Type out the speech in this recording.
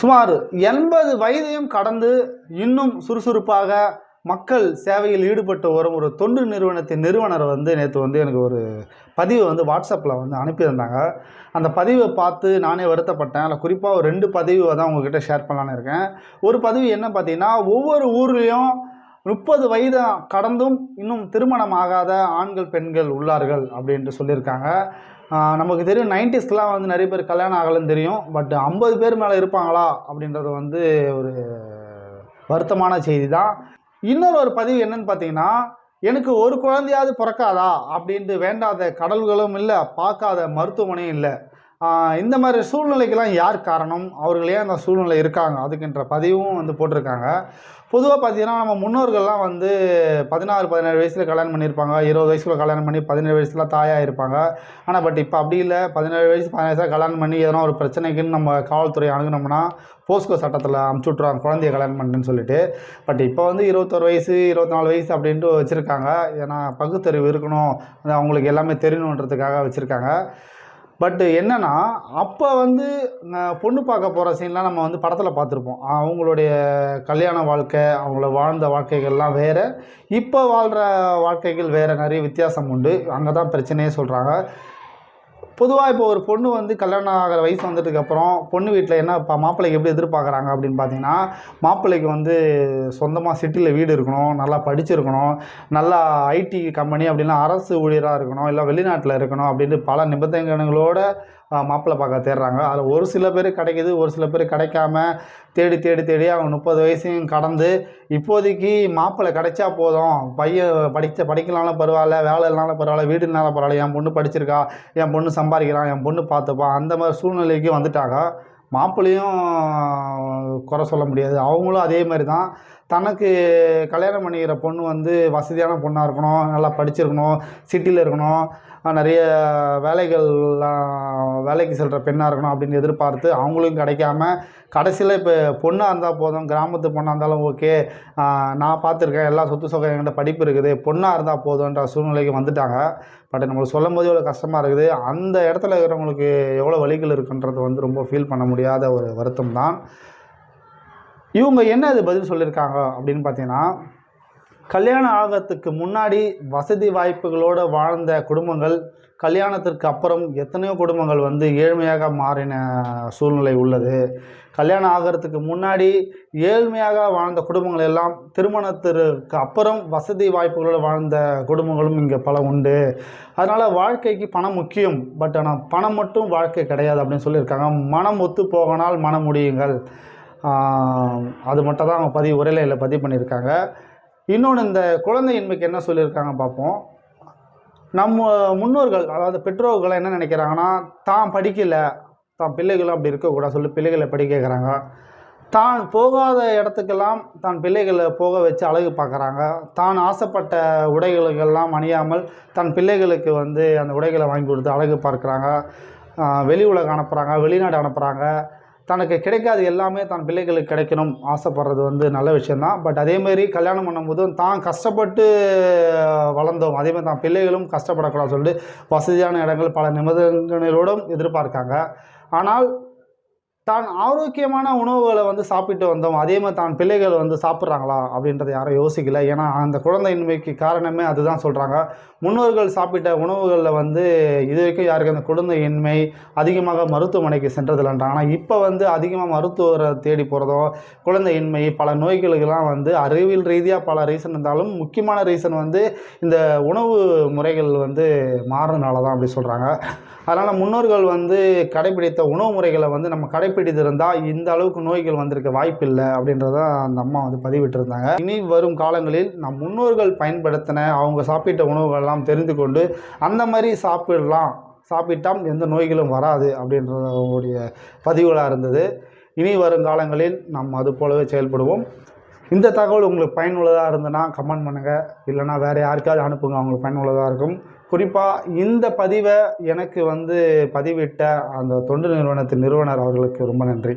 சுமார் எண்பது வயதையும் கடந்து இன்னும் சுறுசுறுப்பாக மக்கள் சேவையில் ஈடுபட்டு வரும் ஒரு தொண்டு நிறுவனத்தின் நிறுவனர் வந்து நேற்று வந்து எனக்கு ஒரு பதிவை வந்து வாட்ஸ்அப்பில் வந்து அனுப்பியிருந்தாங்க. அந்த பதிவை பார்த்து நானே வருத்தப்பட்டேன். அதில் குறிப்பாக ஒரு ரெண்டு பதிவை தான் உங்ககிட்ட ஷேர் பண்ணலான்னு இருக்கேன். ஒரு பதிவு என்ன பார்த்தீங்கன்னா ஒவ்வொரு ஊர்லேயும் முப்பது வயது கடந்தும் இன்னும் திருமணம் ஆகாத ஆண்கள் பெண்கள் உள்ளார்கள் அப்படின்ட்டு சொல்லியிருக்காங்க. நமக்கு தெரியும் நைன்டிஸ்க்கெலாம் வந்து நிறைய பேர் கல்யாணம் ஆகலைன்னு தெரியும். பட் ஐம்பது பேர் மேலே இருப்பாங்களா அப்படின்றது வந்து ஒரு வருத்தமான செய்தி தான் இன்னொரு ஒரு பதிவு என்னன்னு பார்த்தீங்கன்னா எனக்கு ஒரு குழந்தையாவது பிறக்காதா அப்படின்ட்டு வேண்டாத கடல்களும் இல்லை பார்க்காத மருத்துவமனையும் இல்லை. இந்த மாதிரி சூழ்நிலைக்கெல்லாம் யார் காரணம்? அவர்கள் ஏன் அந்த சூழ்நிலை இருக்காங்க? அதுக்குன்ற பதிவும் வந்து போட்டிருக்காங்க. பொதுவாக பார்த்தீங்கன்னா நம்ம முன்னோர்கள்லாம் வந்து பதினாறு பதினேழு வயசில் கல்யாணம் பண்ணியிருப்பாங்க. இருபது வயசுக்குள்ள கல்யாணம் பண்ணி பதினேழு வயசுல தாயாக இருப்பாங்க. ஆனால் பட் இப்போ அப்படி இல்லை. பதினேழு வயசு பதினேழு வயசில் கல்யாணம் பண்ணி எதனா ஒரு பிரச்சனைக்குன்னு நம்ம காவல்துறை அணுகுனோம்னா போஸ்கோ சட்டத்தில் அமுச்சு விட்ருவாங்க குழந்தைய கல்யாணம் பண்ணுன்னு சொல்லிட்டு. பட் இப்போ வந்து இருபத்தொரு வயசு இருபத்தி நாலு வயசு அப்படின்ட்டு வச்சுருக்காங்க. ஏன்னா பகுத்தறிவு இருக்கணும். அது அவங்களுக்கு எல்லாமே தெரியணுன்றதுக்காக வச்சுருக்காங்க. பட் என்னென்னா அப்போ வந்து பொண்ணு பார்க்க போகிற சீன்லாம் நம்ம வந்து படத்தில் பார்த்துருப்போம். அவங்களுடைய கல்யாண வாழ்க்கை அவங்கள வாழ்ந்த வாழ்க்கைகள்லாம் வேறு. இப்போ வாழ்கிற வாழ்க்கைகள் வேறு நிறைய வித்தியாசம் உண்டு. அங்கே தான் பிரச்சனையே சொல்கிறாங்க பொதுவாக இப்போ ஒரு பொண்ணு வந்து கல்யாணம் ஆகிற வயசு வந்ததுக்கப்புறம் பொண்ணு வீட்டில் என்ன இப்போ மாப்பிள்ளைக்கு எப்படி எதிர்பார்க்குறாங்க அப்படின்னு பார்த்தீங்கன்னா மாப்பிள்ளைக்கு வந்து சொந்தமாக சிட்டியில் வீடு இருக்கணும் நல்லா படிச்சிருக்கணும் நல்லா ஐடி கம்பெனி அப்படின்னா அரசு ஊழியராக இருக்கணும் இல்லை வெளிநாட்டில் இருக்கணும் அப்படின்ட்டு பல நிபந்தனைகளோட மாப்பிள்ளை பார்க்க தேடுறாங்க. அதில் ஒரு சில பேர் கிடைக்குது ஒரு சில பேர் கிடைக்காம தேடி தேடி தேடி அவங்க முப்பது வயசையும் கடந்து இப்போதைக்கு மாப்பிள்ளை கிடைச்சா போதும். பையன் படித்த படிக்கலாம்னாலும் பரவாயில்ல வேலை இல்லைனாலும் பரவாயில்ல வீடு இல்லைனாலும் பரவாயில்ல என் பொண்ணு படிச்சிருக்கா என் பொண்ணு சம்பாதிக்கிறான் என் பொண்ணு பார்த்துப்பான் அந்த மாதிரி சூழ்நிலைக்கு வந்துட்டாங்க மாப்பிள்ளையும் குறை சொல்ல முடியாது. அவங்களும் அதே மாதிரி தான். தனக்கு கல்யாணம் பண்ணிக்கிற பொண்ணு வந்து வசதியான பொண்ணாக இருக்கணும் நல்லா படிச்சிருக்கணும் சிட்டியில் இருக்கணும் நிறைய வேலைகள்லாம் வேலைக்கு செல்கிற பெண்ணாக இருக்கணும் அப்படின்னு எதிர்பார்த்து அவங்களும் கிடைக்காம கடைசியில் இப்போ பொண்ணாக இருந்தால் போதும் கிராமத்து பொண்ணாக இருந்தாலும் ஓகே. நான் பார்த்துருக்கேன் எல்லா சொத்து சொகம் என்கிட்ட படிப்பு இருக்குது பொண்ணாக இருந்தால் போதுன்ற சூழ்நிலைக்கு வந்துட்டாங்க. பட் நம்மளுக்கு சொல்லும் போது எவ்வளோ கஷ்டமாக இருக்குது. அந்த இடத்துல இருக்கிறவங்களுக்கு எவ்வளோ வழிகள் இருக்குன்றது வந்து ரொம்ப ஃபீல் பண்ண முடியாத ஒரு வருத்தம் தான். இவங்க என்ன இது பதில் சொல்லியிருக்காங்க அப்படின்னு பார்த்தீங்கன்னா கல்யாணம் ஆகிறதுக்கு முன்னாடி வசதி வாய்ப்புகளோடு வாழ்ந்த குடும்பங்கள் கல்யாணத்திற்கு அப்புறம் எத்தனையோ குடும்பங்கள் வந்து ஏழ்மையாக மாறின சூழ்நிலை உள்ளது. கல்யாணம் ஆகிறதுக்கு முன்னாடி ஏழ்மையாக வாழ்ந்த குடும்பங்கள் எல்லாம் திருமணத்திற்கு அப்புறம் வசதி வாய்ப்புகளோடு வாழ்ந்த குடும்பங்களும் இங்கே பல உண்டு. அதனால் வாழ்க்கைக்கு பணம் முக்கியம். பட் ஆனால் பணம் மட்டும் வாழ்க்கை கிடையாது அப்படின்னு சொல்லியிருக்காங்க. மனம் ஒத்து போகனால் மனம் முடியுங்கள். அது மட்டும் தான் அவங்க பதிவு உரையில பதிவு பண்ணியிருக்காங்க. இன்னொன்று இந்த குழந்தையின்மைக்கு என்ன சொல்லியிருக்காங்க பார்ப்போம். நம்ம முன்னோர்கள் அதாவது பெற்றோர்கள் என்ன நினைக்கிறாங்கன்னா தான் படிக்கலை தான் பிள்ளைகளும் அப்படி இருக்கக்கூடாது சொல்லி பிள்ளைகளை படிக்க கேட்குறாங்க. தான் போகாத இடத்துக்கெல்லாம் தான் பிள்ளைகளை போக வச்சு அழகு பார்க்குறாங்க. தான் ஆசைப்பட்ட உடைகளுக்கெல்லாம் அணியாமல் தன் பிள்ளைகளுக்கு வந்து அந்த உடைகளை வாங்கி கொடுத்து அழகு பார்க்குறாங்க. வெளி உலகம் அனுப்புகிறாங்க வெளிநாடு அனுப்புகிறாங்க தனக்கு கிடைக்காது எல்லாமே தன் பிள்ளைகளுக்கு கிடைக்கணும் ஆசைப்படுறது வந்து நல்ல விஷயந்தான் பட் அதேமாரி கல்யாணம் பண்ணும்போதும் தான் கஷ்டப்பட்டு வளர்ந்தோம். அதேமாதிரி தான் பிள்ளைகளும் கஷ்டப்படக்கூடாது சொல்லிட்டு வசதியான இடங்கள் பல நிபந்தனைகளோடும் எதிர்பார்க்காங்க. ஆனால் தான் ஆரோக்கியமான உணவுகளை வந்து சாப்பிட்டு வந்தோம். அதே மாதிரி தான் பிள்ளைகள் வந்து சாப்பிட்றாங்களா அப்படின்றத யாரும் யோசிக்கல. ஏன்னா அந்த குழந்தையின்மைக்கு காரணமே அதுதான் சொல்கிறாங்க முன்னோர்கள் சாப்பிட்ட உணவுகளில் வந்து இது வரைக்கும் யாருக்கு அந்த குழந்தையின்மை அதிகமாக மருத்துவமனைக்கு சென்றதில்லைன்றாங்க ஆனால் இப்போ வந்து அதிகமாக மருத்துவரை தேடி போகிறதோ குழந்தையின்மை பல நோய்களுக்கெல்லாம் வந்து அறிவியல் ரீதியாக பல ரீசன் இருந்தாலும் முக்கியமான ரீசன் வந்து இந்த உணவு முறைகள் வந்து மாறுறதுனால தான் அப்படி சொல்கிறாங்க அதனால் முன்னோர்கள் வந்து கடைபிடித்த உணவு முறைகளை வந்து நம்ம கடைபிடித்திருந்தால் இந்த அளவுக்கு நோய்கள் வந்திருக்க வாய்ப்பில்லை அப்படின்றத அந்த அம்மா வந்து பதிவிட்டிருந்தாங்க. இனி வரும் காலங்களில் நம் முன்னோர்கள் பயன்படுத்தின அவங்க சாப்பிட்ட உணவுகள்லாம் தெரிந்து கொண்டு அந்த மாதிரி சாப்பிடலாம் சாப்பிட்டால் எந்த நோய்களும் வராது அப்படின்றதுடைய பதிவுகளாக இருந்தது. இனி வரும் காலங்களில் நாம் அது போலவே செயல்படுவோம். இந்த தகவல் உங்களுக்கு பயனுள்ளதாக இருந்ததுன்னா கமெண்ட் பண்ணுங்கள் இல்லைனா வேறு யாருக்காவது அனுப்புங்க அவங்களுக்கு பயனுள்ளதாக இருக்கும். குறிப்பாக இந்த பதிவை எனக்கு வந்து பதிவிட்ட அந்த தொண்டு நிறுவனத்தின் நிறுவனர் அவர்களுக்கு ரொம்ப நன்றி.